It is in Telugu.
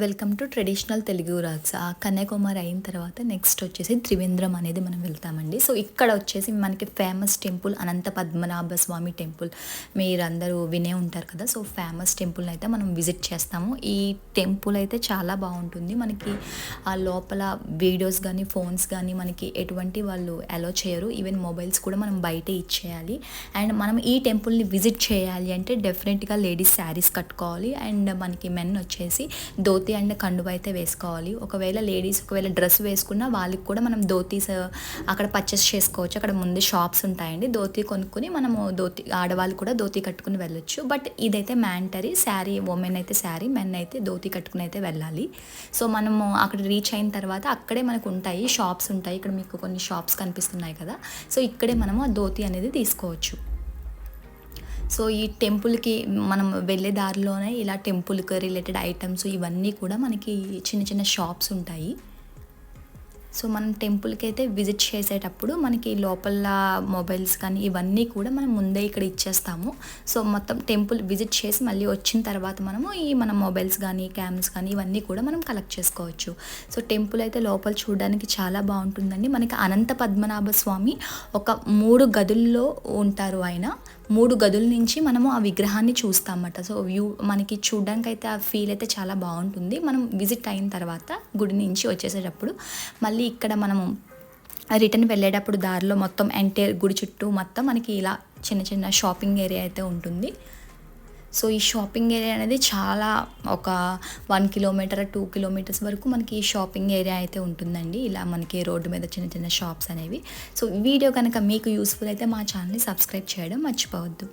Welcome to traditional Telugu rocks ఆ కన్యాకుమారి అయిన తర్వాత నెక్స్ట్ వచ్చేసి త్రివేంద్రం అనేది మనం వెళ్తామండి. సో ఇక్కడ వచ్చేసి మనకి famous temple Anantha Padmanabha Swamy temple మీరందరూ వినే ఉంటారు కదా. సో ఫేమస్ టెంపుల్ అయితే మనం విజిట్ చేస్తాము. ఈ టెంపుల్ అయితే చాలా బాగుంటుంది. మనకి ఆ లోపల వీడియోస్ కానీ ఫోన్స్ కానీ మనకి ఎటువంటి వాళ్ళు అలో చేయరు. ఈవెన్ మొబైల్స్ కూడా మనం బయటే ఇచ్చేయాలి. అండ్ మనం ఈ టెంపుల్ని విజిట్ చేయాలి అంటే డెఫినెట్గా లేడీస్ శారీస్ కట్టుకోవాలి. అండ్ మనకి మెన్ వచ్చేసి దో ధోతి అండ్ కండువ అయితే వేసుకోవాలి. ఒకవేళ లేడీస్ ఒకవేళ డ్రెస్ వేసుకున్నా వాళ్ళకి కూడా మనం ధోతీస్ అక్కడ పర్చేస్ చేసుకోవచ్చు. అక్కడ ముందు షాప్స్ ఉంటాయండి. ధోతి కొనుక్కొని మనము ధోతి ఆడవాళ్ళు కూడా ధోతి కట్టుకుని వెళ్ళొచ్చు. బట్ ఇదైతే మ్యాంటరీ శారీ ఉమెన్ అయితే శారీ మెన్ అయితే ధోతి కట్టుకుని అయితే వెళ్ళాలి. సో మనము అక్కడ రీచ్ అయిన తర్వాత అక్కడే మనకు ఉంటాయి షాప్స్ ఉంటాయి. ఇక్కడ మీకు కొన్ని షాప్స్ కనిపిస్తున్నాయి కదా. సో ఇక్కడే మనము ఆ ధోతి అనేది తీసుకోవచ్చు. సో ఈ టెంపుల్కి మనం వెళ్ళే దారిలోనే ఇలా టెంపుల్కి రిలేటెడ్ ఐటమ్స్ ఇవన్నీ కూడా మనకి చిన్న చిన్న షాప్స్ ఉంటాయి. సో మనం టెంపుల్కి అయితే విజిట్ చేసేటప్పుడు మనకి లోపల మొబైల్స్ కానీ ఇవన్నీ కూడా మనం ముందే ఇక్కడ ఇచ్చేస్తాము. సో మొత్తం టెంపుల్ విజిట్ చేసి మళ్ళీ వచ్చిన తర్వాత మనము ఈ మన మొబైల్స్ కానీ క్యామ్స్ కానీ ఇవన్నీ కూడా మనం కలెక్ట్ చేసుకోవచ్చు. సో టెంపుల్ అయితే లోపల చూడడానికి చాలా బాగుంటుందండి. మనకి అనంత పద్మనాభ స్వామి ఒక మూడు గదుల్లో ఉంటారు ఆయన. మూడు గదుల నుంచి మనము ఆ విగ్రహాన్ని చూస్తామన్నమాట సో వ్యూ మనకి చూడడానికి అయితే ఆ ఫీల్ అయితే చాలా బాగుంటుంది. మనం విజిట్ అయిన తర్వాత గుడి నుంచి వచ్చేసేటప్పుడు మళ్ళీ ఇక్కడ మనము రిటర్న్ వెళ్ళేటప్పుడు దారిలో మొత్తం ఎంటైర్ గుడి చుట్టూ మొత్తం మనకి ఇలా చిన్న చిన్న షాపింగ్ ఏరియా అయితే ఉంటుంది. సో ఈ షాపింగ్ ఏరియా అనేది చాలా ఒక వన్ కిలోమీటర్ టూ కిలోమీటర్స్ వరకు మనకి ఈ షాపింగ్ ఏరియా అయితే ఉంటుందండి. ఇలా మనకి రోడ్డు మీద చిన్న చిన్న షాప్స్ అనేవి. సో వీడియో కనుక మీకు యూస్ఫుల్ అయితే మా ఛానల్ని సబ్స్క్రైబ్ చేయడం మర్చిపోవద్దు.